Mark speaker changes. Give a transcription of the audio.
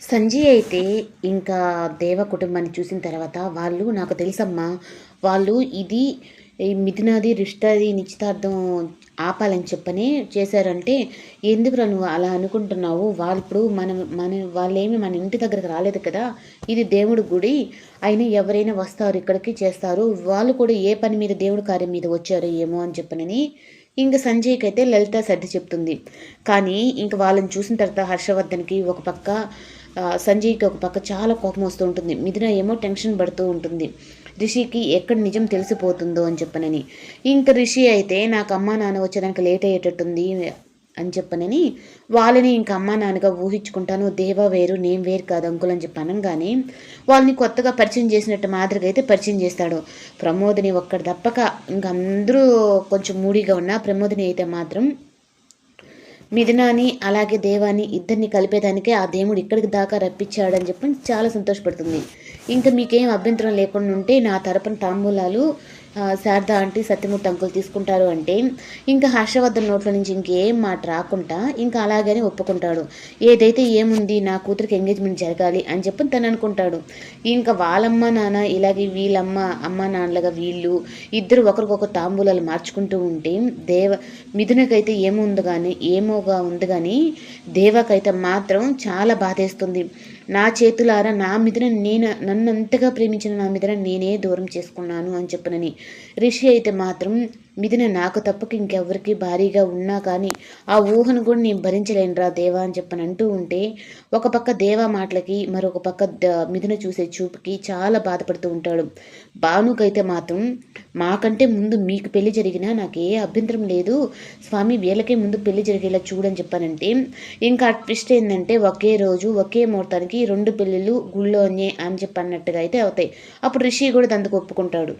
Speaker 1: సంజయ్ అయితే ఇంకా దేవ కుటుంబాన్ని చూసిన తర్వాత వాళ్ళు నాకు తెలుసమ్మా వాళ్ళు ఇది ఈ మిథునాది రిష్టాది నిశ్చితార్థం ఆపాలని చెప్పని చేశారంటే ఎందుకు నువ్వు అలా అనుకుంటున్నావు? వాళ్ళు ఇప్పుడు మనం మన వాళ్ళేమి మన ఇంటి దగ్గరకు రాలేదు కదా. ఇది దేవుడి గుడి. అయినా ఎవరైనా వస్తారు ఇక్కడికి చేస్తారు. వాళ్ళు కూడా ఏ పని మీద దేవుడి కార్యం మీద వచ్చారో ఏమో అని చెప్పనని ఇంక సంజయ్కి అయితే లలిత సర్ది చెప్తుంది. కానీ ఇంక వాళ్ళని చూసిన తర్వాత హర్షవర్ధన్కి ఒక పక్క సంజయ్కి ఒక పక్క చాలా కోపం వస్తూ ఉంటుంది. మిథున ఏమో టెన్షన్ పడుతూ ఉంటుంది. రిషికి ఎక్కడ నిజం తెలిసిపోతుందో అని చెప్పనని. ఇంక రిషి అయితే నాకు అమ్మా నాన్న వచ్చేదానికి లేట్ అయ్యేటట్టుంది అని చెప్పనని. వాళ్ళని ఇంక అమ్మా నాన్నగా ఊహించుకుంటాను. దేవా వేరు నేను వేరు కాదు అంకుల్ అని చెప్పి అనగానే వాళ్ళని కొత్తగా పరిచయం చేసినట్టు మాదిరిగా అయితే పరిచయం చేస్తాడు. ప్రమోదిని ఒక్కడి తప్పక ఇంక అందరూ కొంచెం మూడీగా ఉన్న ప్రమోదిని అయితే మాత్రం మిథునాని అలాగే దేవాని ఇద్దరిని కలిపేదానికే ఆ దేవుడు ఇక్కడికి దాకా రప్పించాడని చెప్పి చాలా సంతోషపడుతుంది. ఇంకా మీకేం అభ్యంతరం లేకుండా ఉంటే నా తరపున తాంబూలాలు శారద ఆంటీ సత్యమూర్తి అంకులు తీసుకుంటారు అంటే ఇంకా హర్షవర్ధన్ నోట్ల నుంచి ఇంకేం మాట రాకుండా ఇంకా అలాగని ఒప్పుకుంటాడు. ఏదైతే ఏముంది నా కూతురికి ఎంగేజ్మెంట్ జరగాలి అని చెప్పి తను అనుకుంటాడు. ఇంకా వాళ్ళమ్మ నాన్న ఇలాగే వీళ్ళమ్మ అమ్మ నాన్నలుగా వీళ్ళు ఇద్దరు ఒకరికొకరు తాంబూలాలు మార్చుకుంటూ ఉంటే దేవ మిథునకైతే ఏముంది కానీ ఏమోగా ఉంది కానీ దేవకైతే మాత్రం చాలా బాధేస్తుంది. నా చేతులారా నా మిథున నేను నన్నంతగా ప్రేమించిన నా మిథున నేనే దూరం చేసుకున్నాను అని చెప్పనని. రిషి అయితే మాత్రం మిథున నాకు తప్పక ఇంకెవరికి భారీగా ఉన్నా కానీ ఆ ఊహను కూడా నేను భరించలేనురా దేవా అని చెప్పని అంటూ ఉంటే ఒక పక్క దేవా మాటలకి మరొక పక్క మిథున చూసే చూపుకి చాలా బాధపడుతూ ఉంటాడు. భానుకైతే మాత్రం మాకంటే ముందు మీకు పెళ్ళి జరిగినా నాకు ఏ అభ్యంతరం లేదు. స్వామి వీళ్ళకే ముందు పెళ్ళి జరిగేలా చూడని చెప్పానంటే ఇంకా ట్విస్ట్ ఏంటంటే ఒకే రోజు ఒకే ముహూర్తానికి రెండు పెళ్ళిళ్ళు గుళ్ళోనే అని చెప్పి అన్నట్టుగా అయితే అవుతాయి. అప్పుడు రిషి కూడా దానికి ఒప్పుకుంటాడు.